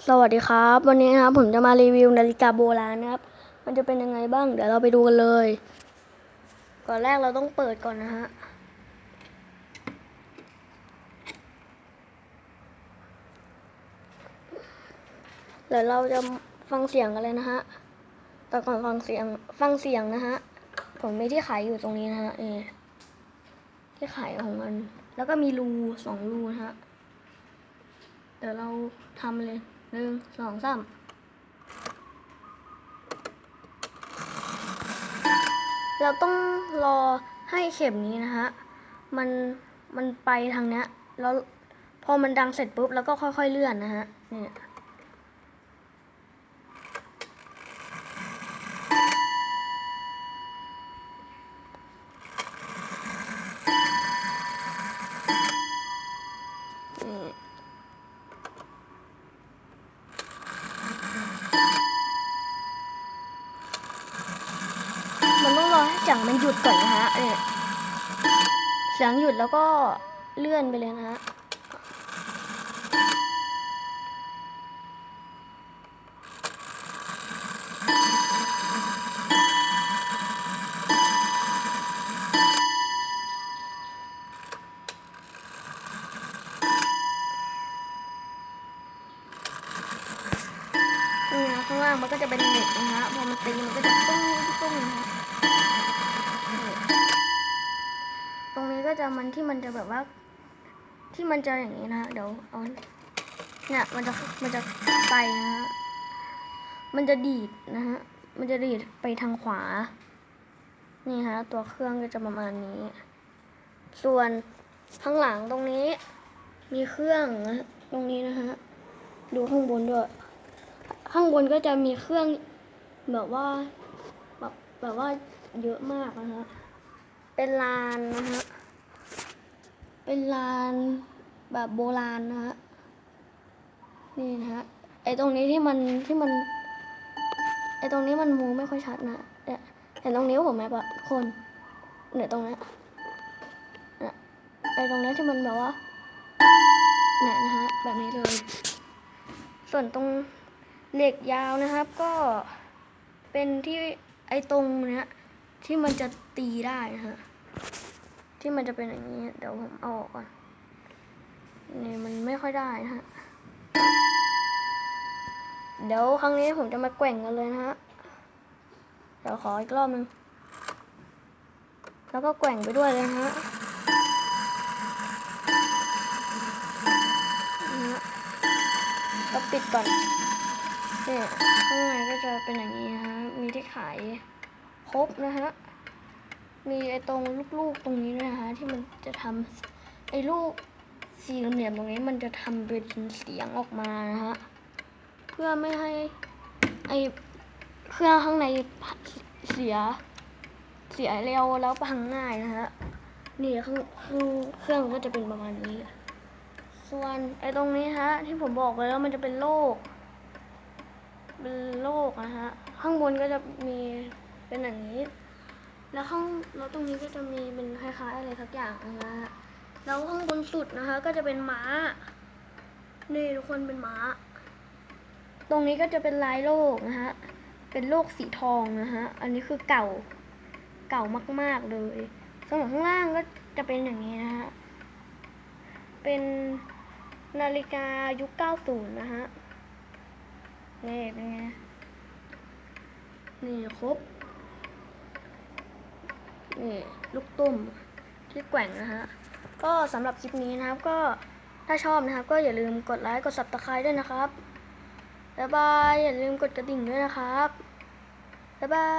สวัสดีครับ วันนี้นะครับผมจะมารีวิวนาฬิกาโบราณนะครับ มันจะเป็นยังไงบ้าง เดี๋ยวเราไปดูกันเลย ก่อนแรกเราต้องเปิดก่อนนะฮะเดี๋ยวเราจะฟังเสียงกันเลยนะฮะแต่ก่อนฟังเสียงฟังเสียงนะฮะผมมีที่ขายอยู่ตรงนี้นะฮะนี่ที่ขายของมัน แล้วก็มีรูสองรูนะฮะเดี๋ยวเราทำเลย หนึ่งสองสามเราต้องรอให้เข็มนี้นะฮะ มัน มันไปทางเนี้ย แล้วพอมันดังเสร็จปุ๊บ แล้วก็ค่อยๆเลื่อนนะฮะ เนี่ย นี่มันต้องรอให้ เสียงมันหยุดก่อนนะฮะเนี่ยเสียงหยุดแล้วก็เลื่อนไปเลยนะฮะนี่นะข้างล่างมันก็จะเป็นเน็ตนะฮะ พอมันตีมันก็จะตุ้งตุ้งนะฮะ ก็จะมันที่มันจะแบบว่า ที่มันจะอย่างนี้นะฮะเดี๋ยวเอาเนี่ยมันจะมันจะไปนะฮะมันจะดีดนะฮะมันจะดีดไปทางขวา นี่ฮะตัวเครื่องก็จะประมาณนี้ ส่วนข้างหลังตรงนี้ มีเครื่องนะตรงนี้นะฮะดูข้างบนด้วยข้างบนก็จะมีเครื่องแบบว่าแบบแบบว่าเยอะมากนะฮะ เป็นลานนะฮะ เป็นลานแบบโบราณนะฮะ นี่นะฮะ ไอตรงนี้ที่มันที่มัน ไอตรงนี้มันมองไม่ค่อยชัดนะเนี่ยเห็นตรงนิ้วผมไหมปะคนเนี่ยตรงนี้ไอตรงนี้ที่มันแบบว่าเนี่ยนะฮะ แบบนี้เลย ส่วนตรงเหล็กยาวนะครับ ก็เป็นที่ไอตรงเนี้ยที่มันจะตีได้นะฮะ ที่มันจะเป็นอย่างนี้ เดี๋ยวผมเอาออกก่อน นี่มันไม่ค่อยได้นะฮะ เดี๋ยวครั้งนี้ผมจะมาแกว่งกันเลยนะฮะ เดี๋ยวขออีกรอบหนึง แล้วก็แกว่งไปด้วยเลยนะฮะนะก็ปิดก่อนเนี่ยข้างในก็จะเป็นอย่างนี้นะฮะ มีที่ขายครบนะฮะ มีไอ้ตรงลูกๆตรงนี้ด้วยนะฮะที่มันจะทำไอ้ลูกสี่เหลี่ยมตรงนี้มันจะทำเป็นเสียงออกมานะฮะเพื่อไม่ให้ไอ้เครื่องข้างในเสียเสียเร็วแล้วพังง่ายนะฮะนี่คือเครื่องก็จะเป็นประมาณนี้ ส่วนไอ้ตรงนี้ฮะ ที่ผมบอกไปแล้วมันจะเป็นโลก เป็นโลกนะฮะ ข้างบนก็จะมีเป็นอย่างนี้ แล้วข้างแล้วตรงนี้ก็จะมีเป็นคล้ายๆอะไรสักอย่างนะฮะแล้วข้างบนสุดนะคะ ก็จะเป็นม้า นี่ทุกคนเป็นม้า ตรงนี้ก็จะเป็นลายโลกนะฮะ เป็นโลกสีทองนะฮะ อันนี้คือเก่า เก่ามาก ๆเลย ส่วนข้างล่างก็จะเป็นอย่างนี้นะฮะ เป็นนาฬิกายุค 90 นะฮะ นี่เป็นไง นี่ครบ นี่ลูกตุ้มที่แกว่งนะฮะ ก็สำหรับคลิปนี้นะครับ ก็ถ้าชอบนะครับ ก็อย่าลืมกดไลค์กด subscribe ด้วยนะครับบ๊ายบายอย่าลืมกดกระดิ่งด้วยนะครับบ๊ายบา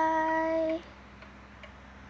ย